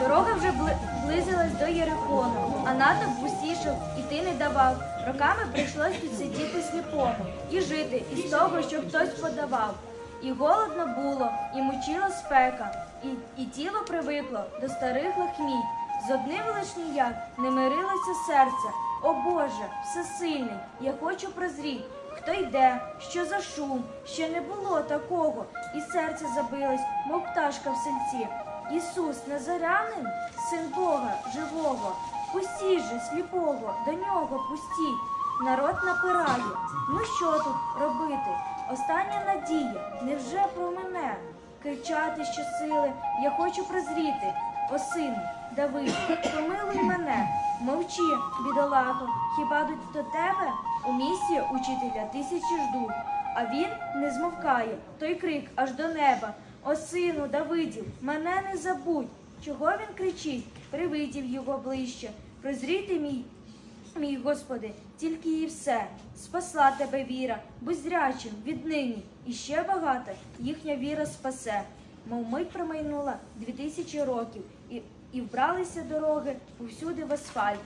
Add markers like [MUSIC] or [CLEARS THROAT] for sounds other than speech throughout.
Дорога вже близилась до Єрихону, а натовп густішав, іти не давав. Роками прийшлось тут сидіти сліпому і жити із того, що хтось подавав. І голодно було, і мучила спека, і, і тіло привикло до старих лахміть. З одним лиш ніяк не мирилося серце. О Боже, всесильний, я хочу прозріть, хто йде, що за шум, ще не було такого, і серце забилось, мов пташка в сельці. Ісус Назарянин, син Бога живого, пустіть же сліпого, до нього пустіть. Народ напирає. Ну що тут робити? Остання надія, невже про мене? Кричати щосили, я хочу прозріти. О сину, Давиду, помилуй мене, мовчи, бідолахо, хіба до тебе у місті учителя тисячі ждуть, а він не змовкає, той крик аж до неба. О сину Давидів, мене не забудь. Чого він кричить? Привидів його ближче. Прозріти мій, мій Господи, тільки і все. Спасла тебе віра, будь зрячим віднині. І ще багато їхня віра спасе. Мов мить промайнула дві тисячі років, і, вбралися дороги повсюди в асфальт.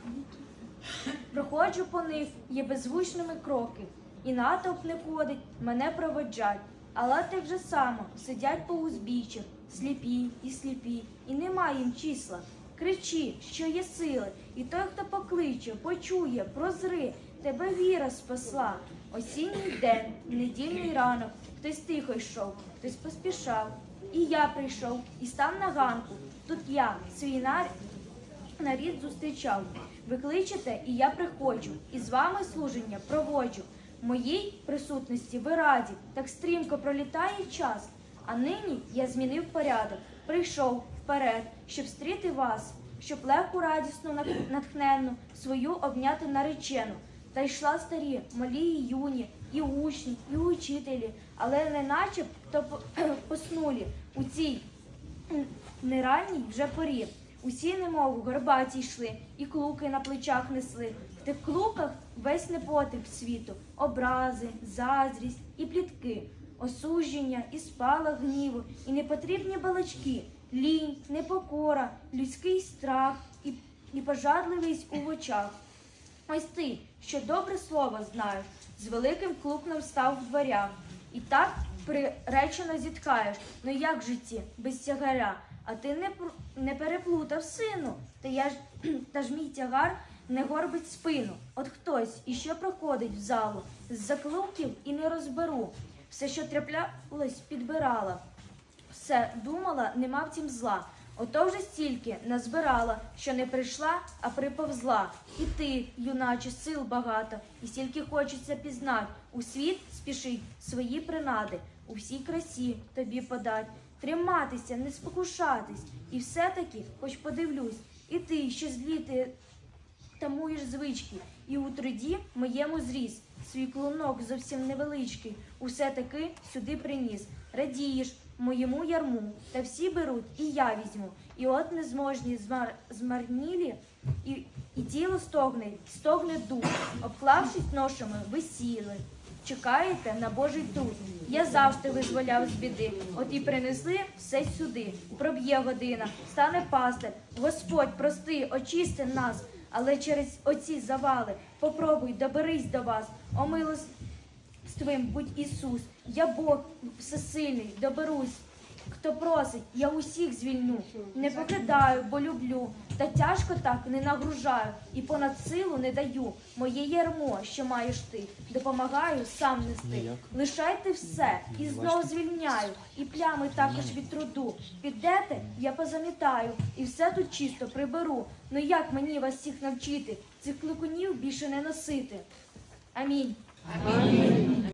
Проходжу по них, є беззвучними кроки, і натовп не ходить, мене проводжать. Але так же само сидять по узбіччях, сліпі і сліпі, і нема їм числа. Кричи, що є сили, і той, хто покличе, почує, прозри, тебе віра спасла. Осінній день, недільний ранок, хтось тихо йшов, хтось поспішав. І я прийшов і став на ганку. Тут я, свій нар... нарід зустрічав. Ви кличете, і я приходжу, і з вами служення проводжу. Моїй присутності ви раді, так стрімко пролітає час. А нині я змінив порядок, прийшов вперед, щоб стріти вас, щоб легку, радісну, нат- натхненну свою обняти наречену. Та йшла старі, малі і юні, і учні, і учителі, але не наче то [CLEARS THROAT] поснулі у цій неранній вже порі. Усі немов горбаті йшли, і клуки на плечах несли. В тих клуках весь непотріб світу, образи, заздрість і плітки, осудження і спалах гніву, і непотрібні балачки, лінь, непокора, людський страх і, і пожадливість у очах. Ось ти, що добре слово знаєш, з великим клукном став в дверях. І так приречено зіткаєш. Ну як в житті, без тягаря? А ти не, не переплутав сину. Та я ж [CLEARS THROAT] та ж мій тягар не горбить спину. От хтось іще проходить в залу з заклуків і не розберу. Все, що траплялось, підбирала. Все думала, нема в тім зла. Ото вже стільки назбирала, що не прийшла, а приповзла. І ти, юначе, сил багато, і стільки хочеться пізнать. У світ спішить свої принади, у всій красі тобі подать. Триматися, не спокушатись, і все-таки, хоч подивлюсь, і ти, що зліти тамуєш звички, і у труді моєму зріс. Свій клунок зовсім невеличкий, усе таки сюди приніс. Радієш моєму ярму, та всі беруть, і я візьму. І от незможні змар... змарнілі, і, і тіло стогне, стогне дух, обклавшись ношами, ви сіли. Чекаєте на Божий труд. Я завжди визволяв з біди. От і принесли все сюди. Проб'є година, стане пастир. Господь, прости, очисти нас. Але через оці завали попробуй, доберись до вас. О будь Ісус, я Бог всесильний, доберусь. Хто просить, я усіх звільню. Не покидаю, бо люблю. Та тяжко так не нагружаю і понад силу не даю. Моє ярмо, що маєш ти, допомагаю сам нести. Лишайте все і знов звільняю, і плями також від труду. Підете, я позамітаю, і все тут чисто приберу. Ну як мені вас всіх навчити? Цих кликунів більше не носити. Амінь.